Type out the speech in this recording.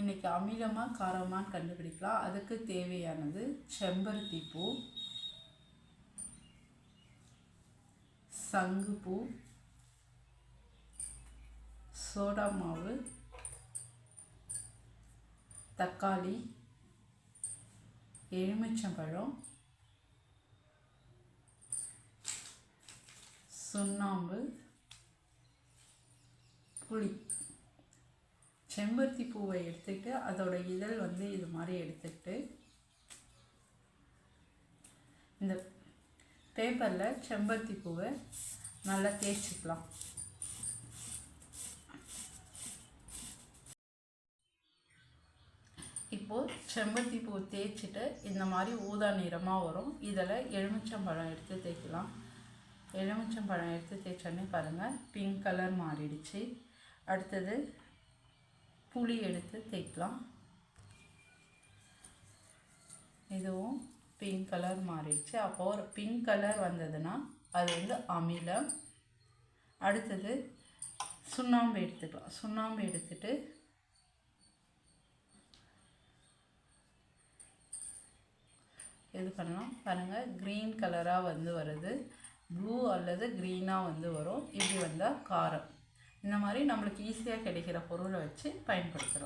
இன்றைக்கி அமிலமாக காரமான்னு கண்டுபிடிக்கலாம். அதுக்கு தேவையானது செம்பருத்தி பூ சங்குப்பூ சோடா மாவு தக்காளி எலுமிச்சம்பழம் சுண்ணாம்பு புளி. செம்பருத்தி பூவை எடுத்துட்டு அதோட இதழ் வந்து இது மாதிரி எடுத்துட்டு இந்த பேப்பரில் செம்பருத்தி பூவை நல்லா தேய்ச்சிக்கலாம். இப்போது செம்பருத்தி பூ தேய்ச்சிட்டு இந்த மாதிரி ஊதா நிறமாக வரும். இதில் எலுமிச்சம்பழம் எடுத்து தேய்க்கலாம். எலுமிச்சம்பழம் எடுத்து தேய்ச்சோன்னே பாருங்கள் பிங்க் கலர் மாறிடுச்சு. அடுத்தது புளி எடுத்து தேய்க்கலாம். இதுவும் பிங்க் கலர் மாறிடுச்சு. அப்போது ஒரு பிங்க் கலர் வந்ததுன்னா அது வந்து அமிலம். அடுத்தது சுண்ணாம்பு எடுத்துக்கலாம். சுண்ணாம்பு எடுத்துட்டு இது பண்ணலாம்? பாருங்கள் க்ரீன் கலராக வந்து வருது. ப்ளூ அல்லது க்ரீனாக வந்து வரும். இப்படி வந்தால் காரம். இந்த மாதிரி நம்மளுக்கு ஈஸியாக கிடைக்கிற பொருளை வச்சு பயன்படுத்துகிறோம்